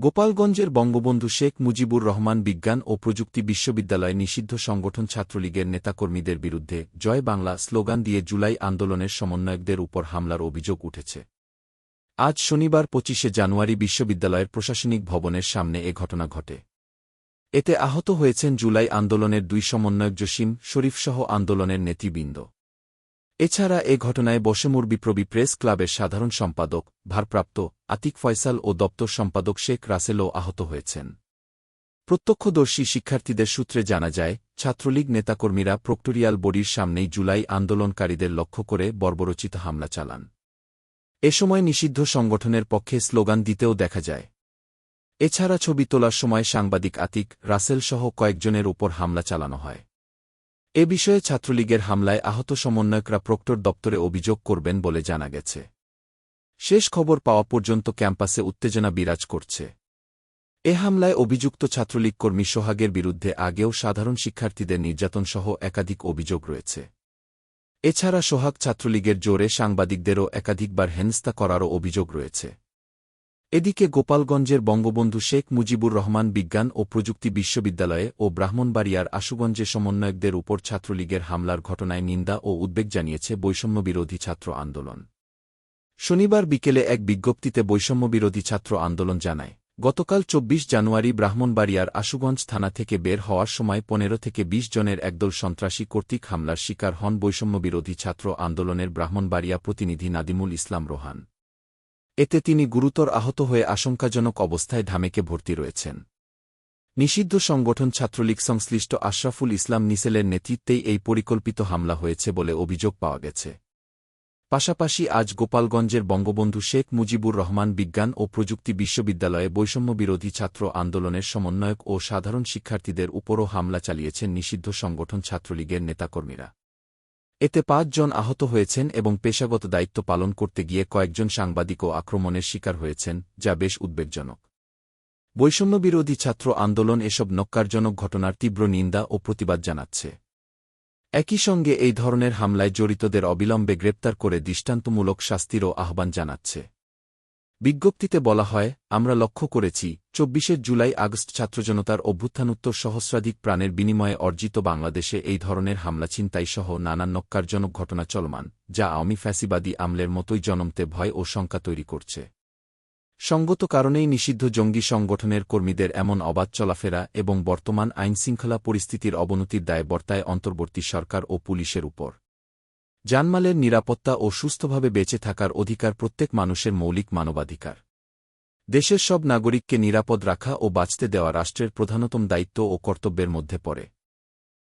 গোপালগঞ্জের বঙ্গবন্ধু শেখ মুজিবুর রহমান বিজ্ঞান ও প্রযুক্তি বিশ্ববিদ্যালয় নিষিদ্ধ সংগঠন ছাত্রলীগের নেতাকর্মীদের বিরুদ্ধে জয় বাংলা স্লোগান দিয়ে জুলাই আন্দোলনের সমন্বয়কদের উপর হামলার অভিযোগ উঠেছে। আজ শনিবার পঁচিশে জানুয়ারি বিশ্ববিদ্যালয়ের প্রশাসনিক ভবনের সামনে এ ঘটনা ঘটে। এতে আহত হয়েছেন জুলাই আন্দোলনের দুই সমন্বয়ক জসিম শরীফসহ আন্দোলনের নেতৃবৃন্দ। এছাড়া এ ঘটনায় বশেমুর বিপ্লবী প্রেস ক্লাবের সাধারণ সম্পাদক, ভারপ্রাপ্ত আতিক ফয়সাল ও দপ্তর সম্পাদক শেখ রাসেলও আহত হয়েছেন। প্রত্যক্ষদর্শী শিক্ষার্থীদের সূত্রে জানা যায়, ছাত্রলীগ নেতাকর্মীরা প্রক্টোরিয়াল বডির সামনেই জুলাই আন্দোলনকারীদের লক্ষ্য করে বর্বরচিত হামলা চালান। এ সময় নিষিদ্ধ সংগঠনের পক্ষে স্লোগান দিতেও দেখা যায়। এছাড়া ছবি তোলার সময় সাংবাদিক আতিক রাসেল সহ কয়েকজনের উপর হামলা চালানো হয়। এ বিষয়ে ছাত্রলীগের হামলায় আহত সমন্বয়করা প্রক্টর দপ্তরে অভিযোগ করবেন বলে জানা গেছে। শেষ খবর পাওয়া পর্যন্ত ক্যাম্পাসে উত্তেজনা বিরাজ করছে। এ হামলায় অভিযুক্ত ছাত্রলীগ কর্মী সোহাগের বিরুদ্ধে আগেও সাধারণ শিক্ষার্থীদের নির্যাতনসহ একাধিক অভিযোগ রয়েছে। এছাড়া সোহাগ ছাত্রলীগের জোরে সাংবাদিকদেরও একাধিকবার হেনস্তা করারও অভিযোগ রয়েছে। এদিকে গোপালগঞ্জের বঙ্গবন্ধু শেখ মুজিবুর রহমান বিজ্ঞান ও প্রযুক্তি বিশ্ববিদ্যালয়ে ও ব্রাহ্মণবাড়িয়ার আশুগঞ্জে সমন্বয়কদের উপর ছাত্রলীগের হামলার ঘটনায় নিন্দা ও উদ্বেগ জানিয়েছে বৈষম্যবিরোধী ছাত্র আন্দোলন। শনিবার বিকেলে এক বিজ্ঞপ্তিতে বৈষম্যবিরোধী ছাত্র আন্দোলন জানায়, গতকাল ২৪ জানুয়ারি ব্রাহ্মণবাড়িয়ার আশুগঞ্জ থানা থেকে বের হওয়ার সময় পনেরো থেকে ২০ জনের একদল সন্ত্রাসী কর্তৃক হামলার শিকার হন বৈষম্যবিরোধী ছাত্র আন্দোলনের ব্রাহ্মণবাড়িয়া প্রতিনিধি নাদিমুল ইসলাম রোহান। এতে তিনি গুরুতর আহত হয়ে আশঙ্কাজনক অবস্থায় ঢামেকে ভর্তি রয়েছেন। নিষিদ্ধ সংগঠন ছাত্রলীগ সংশ্লিষ্ট আশরাফুল ইসলাম নিসেলের নেতৃত্বেই এই পরিকল্পিত হামলা হয়েছে বলে অভিযোগ পাওয়া গেছে। পাশাপাশি আজ গোপালগঞ্জের বঙ্গবন্ধু শেখ মুজিবুর রহমান বিজ্ঞান ও প্রযুক্তি বিশ্ববিদ্যালয়ে বৈষম্যবিরোধী ছাত্র আন্দোলনের সমন্বয়ক ও সাধারণ শিক্ষার্থীদের উপরও হামলা চালিয়েছেন নিষিদ্ধ সংগঠন ছাত্রলীগের নেতাকর্মীরা। এতে পাঁচজন আহত হয়েছেন এবং পেশাগত দায়িত্ব পালন করতে গিয়ে কয়েকজন সাংবাদিকও আক্রমণের শিকার হয়েছেন, যা বেশ উদ্বেগজনক। বৈষম্যবিরোধী ছাত্র আন্দোলন এসব নক্কারজনক ঘটনার তীব্র নিন্দা ও প্রতিবাদ জানাচ্ছে। একই সঙ্গে এই ধরনের হামলায় জড়িতদের অবিলম্বে গ্রেপ্তার করে দৃষ্টান্তমূলক শাস্তিরও আহ্বান জানাচ্ছে। বিজ্ঞপ্তিতে বলা হয়, আমরা লক্ষ্য করেছি চব্বিশে জুলাই আগস্ট ছাত্রজনতার অভ্যুত্থানোত্তর সহস্রাধিক প্রাণের বিনিময়ে অর্জিত বাংলাদেশে এই ধরনের হামলা ছিনতাইসহ নানান নক্কারজনক ঘটনা চলমান, যা আওয়ামী ফ্যাসিবাদী আমলের মতোই জনমতে ভয় ও শঙ্কা তৈরি করছে। সঙ্গত কারণেই নিষিদ্ধ জঙ্গি সংগঠনের কর্মীদের এমন অবাধ চলাফেরা এবং বর্তমান আইনশৃঙ্খলা পরিস্থিতির অবনতির দায় বর্তায় অন্তর্বর্তী সরকার ও পুলিশের উপর। জানমালের নিরাপত্তা ও সুস্থভাবে বেঁচে থাকার অধিকার প্রত্যেক মানুষের মৌলিক মানবাধিকার। দেশের সব নাগরিককে নিরাপদ রাখা ও বাঁচতে দেওয়া রাষ্ট্রের প্রধানতম দায়িত্ব ও কর্তব্যের মধ্যে পড়ে।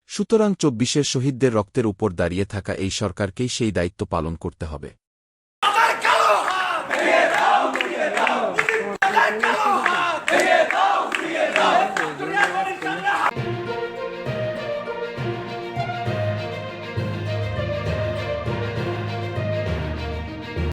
সুতরাং চব্বিশের শহীদদের রক্তের উপর দাঁড়িয়ে থাকা এই সরকারকেই সেই দায়িত্ব পালন করতে হবে।